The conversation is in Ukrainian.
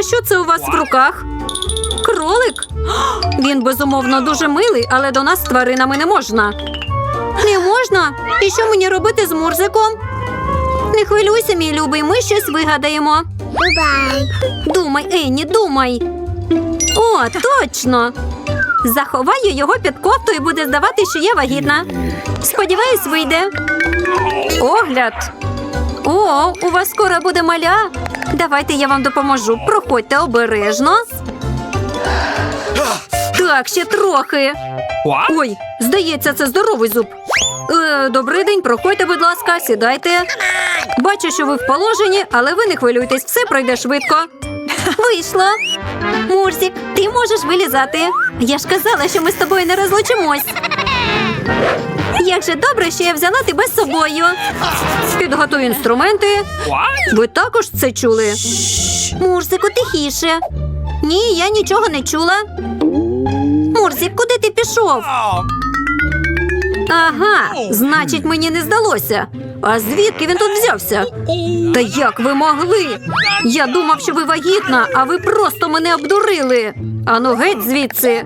А що це у вас в руках? Кролик? Він безумовно дуже милий, але до нас з тваринами не можна. Не можна? І що мені робити з Мурзиком? Не хвилюйся, мій любий, ми щось вигадаємо. Думай, Енні, думай. О, точно. Заховаю його під кофту і буде здавати, що я вагітна. Сподіваюсь, вийде. Огляд. О, у вас скоро буде маля. Давайте я вам допоможу. Проходьте обережно. Так, ще трохи. Ой, здається, це здоровий зуб. Е, добрий день, проходьте, будь ласка, сідайте. Бачу, що ви в положенні, але ви не хвилюйтесь, все пройде швидко. Вийшло. Мурсік, ти можеш вилізати. Я ж казала, що ми з тобою не розлучимось. Як же добре, що я взяла тебе з собою. Підготуй інструменти. Ви також це чули? Мурсику, тихіше. Ні, я нічого не чула. Мурсик, куди ти пішов? Ага, значить, мені не здалося. А звідки він тут взявся? Та як ви могли? Я думав, що ви вагітна, а ви просто мене обдурили. Ану геть звідси.